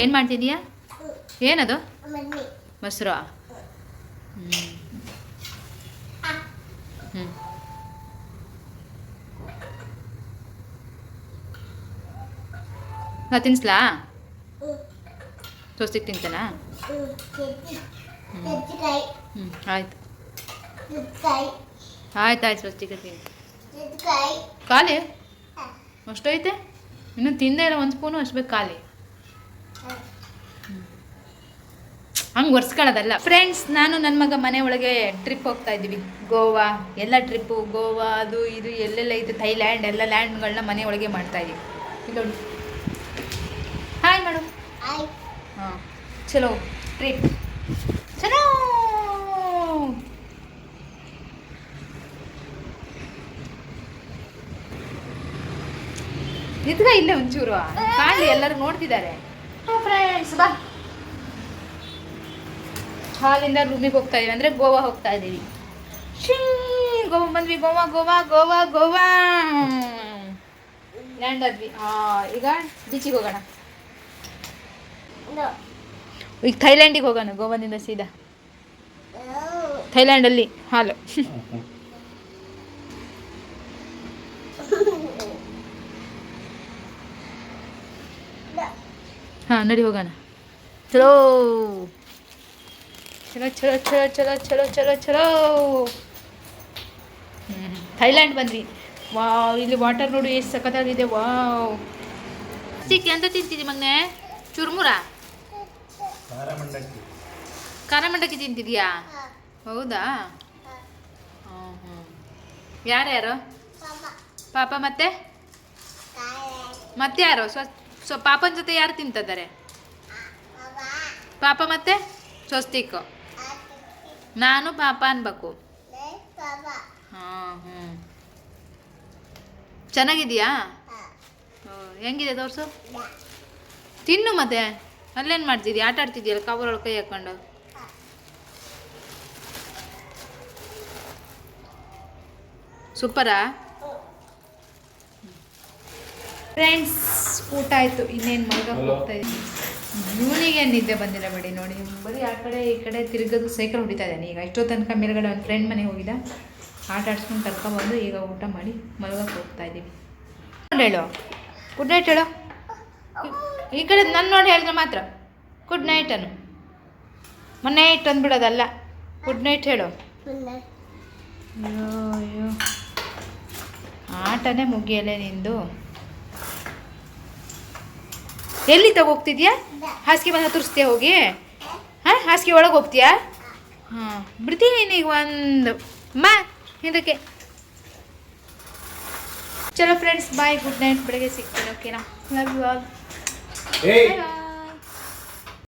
ಏನು ಮಾಡ್ತಿದೀಯಾ? ಏನದು? ಮೊಸರು ಹ್ಞೂ ಹ್ಞೂ ನಾ ತಿನ್ಸ್ಲಾ? ತೋರ್ಸಿಗೆ ತಿಂತಾನಾ? ಹ್ಞೂ ಆಯ್ತು. ಆಯ್ತು ಆಯ್ತು ಸ್ವಸ್ತಿಕ ತಿಂತ ಖಾಲಿ? ಅಷ್ಟೈತೆ ಇನ್ನೂ ತಿಂದೇ ಇಲ್ಲ ಒಂದು ಸ್ಪೂನು ಅಷ್ಟು ಬೇಕು ಖಾಲಿ. ಹಂಗೆ ಒರೆಸ್ಕೊಳ್ಳೋದಲ್ಲ. ಫ್ರೆಂಡ್ಸ್ ನಾನು ನನ್ನ ಮಗ ಮನೆ ಒಳಗೆ ಟ್ರಿಪ್ ಹೋಗ್ತಾ ಇದ್ದೀವಿ. ಗೋವಾ ಎಲ್ಲ ಟ್ರಿಪ್ಪು ಗೋವಾ ಅದು ಇದು ಎಲ್ಲೆಲ್ಲ ಐತೆ ಥೈಲ್ಯಾಂಡ್ ಎಲ್ಲ ಲ್ಯಾಂಡ್ಗಳನ್ನ ಮನೆ ಒಳಗೆ ಮಾಡ್ತಾ ಇದ್ದೀವಿ. ಇಲ್ಲಿ ನೋಡಿ. ಹಾಯ್ ಮೇಡಮ್ ಹಾಂ. ಚಲೋ. ಟ್ರಿಪ್ ಚಲೋ. ನಿದ್ಗ ಇಲ್ಲೇ ಒಂಚೂರು. ಕಾಣಲಿ ಎಲ್ಲರೂ ನೋಡ್ತಿದ್ದಾರೆ. ಫ್ರೆಂಡ್ಸ್ ಬಾ. ಹಾಲಿಂದ ರೂಮಿಗೆ ಹೋಗ್ತಾ ಇದೀವಿ ಅಂದರೆ ಗೋವಾ ಹೋಗ್ತಾ ಇದ್ದೀವಿ ಶೀ ಗೋವಾ ಬಂದ್ವಿ ಗೋವಾ ಗೋವಾ ಗೋವಾ ಗೋವಾ. ಲ್ಯಾಂಡ್ ಆದ್ವಿ. ಹಾಂ ಈಗ ಬೀಚಿಗೆ ಹೋಗೋಣ. ಈಗ ಥೈಲ್ಯಾಂಡಿಗೆ ಹೋಗೋಣ ಗೋವಾದಿಂದ ಸೀದಾ. ಥೈಲ್ಯಾಂಡಲ್ಲಿ ಹಾಲು. ಹಾಂ ನಡಿ ಹೋಗೋಣ. ಚಲೋ. ಚಲೋ ಚಲೋ ಚಲೋ ಚಲೋ ಚಲೋ ಚಲೋ ಚಲೋ. ಹ್ಞೂ ಥೈಲ್ಯಾಂಡ್ ಬಂದ್ವಿ ವಾವ್ ಇಲ್ಲಿ ವಾಟರ್ ನೋಡಿ ಎಷ್ಟು ಸಖತ್ತಾಗಿದೆ ವಾವ್. ಸಿಕ್ಕಿ ಅಂತ ತಿಂತಿದ್ದಿ ಮಗನೆ? ಚುರ್ಮುರ? ಖಾರ ಮಂಡಕ್ಕಿ ತಿಂತಿದ್ಯಾ? ಹೌದಾ? ಹ್ಞೂ ಹ್ಞೂ ಯಾರ್ಯಾರು? ಪಾಪ. ಮತ್ತೆ? ಮತ್ತೆ ಯಾರು? ಸ್ವ ಸೊ ಪಾಪನ ಜೊತೆ ಯಾರು ತಿಂತಿದ್ದಾರೆ? ಪಾಪ ಮತ್ತೆ? ಸ್ವಸ್ತಿಕ್. ನಾನು ಪಾಪ ಅನ್ಬೇಕು. ಹಾಂ ಹ್ಞೂ ಚೆನ್ನಾಗಿದೆಯಾ? ಹೆಂಗಿದೆ ತೋರ್ಸು? ತಿನ್ನು ಮತ್ತೆ. ಅಲ್ಲೇನು ಮಾಡ್ತಿದ್ಯಾ? ಆಟ ಆಡ್ತಿದ್ಯಲ್ಲ ಕವರೊಳಗೆ ಕೈ ಹಾಕೊಂಡು. ಸೂಪರಾ? ಫ್ರೆಂಡ್ಸ್ ಊಟ ಆಯಿತು. ಇನ್ನೇನು ಮಗ ಹೋಗ್ತಾ ಇದ್ದೀನಿ. ಇವನಿಗೆ ನಿದ್ದೆ ಬಂದಿಲ್ಲ ಬಿಡಿ. ನೋಡಿ ಬರೀ ಆ ಕಡೆ ಈ ಕಡೆ ತಿರುಗೋದು ಸೈಕಲ್ ಹೊಡಿತಾ ಇದ್ದಾನೆ. ಈಗ ಇಷ್ಟೋ ತನಕ ಮೇಲ್ಗಡೆ ಒಂದು ಫ್ರೆಂಡ್ ಮನೆಗೆ ಹೋಗಿದ್ದ. ಆಟ ಆಡ್ಸ್ಕೊಂಡು ಕರ್ಕೊಬಂದು ಈಗ ಊಟ ಮಾಡಿ ಮಲಗಕ್ಕೆ ಹೋಗ್ತಾ ಇದ್ದೀವಿ ನೋಡಿ ಹೇಳು. ಗುಡ್ ನೈಟ್ ಹೇಳು. ಈ ಕಡೆ ನನ್ನ ನೋಡಿ ಹೇಳಿದ್ರೆ ಮಾತ್ರ. ಗುಡ್ ನೈಟ್ ಅನ್ನು. ಮೊನ್ನೆ ನೈಟ್ ಅಂದ್ಬಿಡೋದಲ್ಲ. ಗುಡ್ ನೈಟ್ ಹೇಳು. ಅಯ್ಯೋ ಅಯ್ಯೋ. ಆಟನೇ ಮುಗಿಯಲೇ ನಿಂದು. ಎಲ್ಲಿ ತಗೋಗ್ತಿದ್ಯಾ ಹಾಸಿಗೆ ಬಂದ ತುರಿಸ್ತೀಯ ಹೋಗಿ ಹಾಂ ಹಾಸಿಗೆ ಒಳಗೆ ಹೋಗ್ತೀಯಾ ಹಾಂ ಬಿಡ್ತೀನಿ ನೀಗ ಒಂದು ಮಾ ಹಿಂದಕ್ಕೆ ಚಲೋ ಫ್ರೆಂಡ್ಸ್ ಬಾಯ್ ಗುಡ್ ನೈಟ್ ಬೆಳಗ್ಗೆ ಸಿಗ್ತೀನಿ ಓಕೆನಾ ಲವ್ ಯು ಆಲ್ ಏಯ್ ಬಾಯ್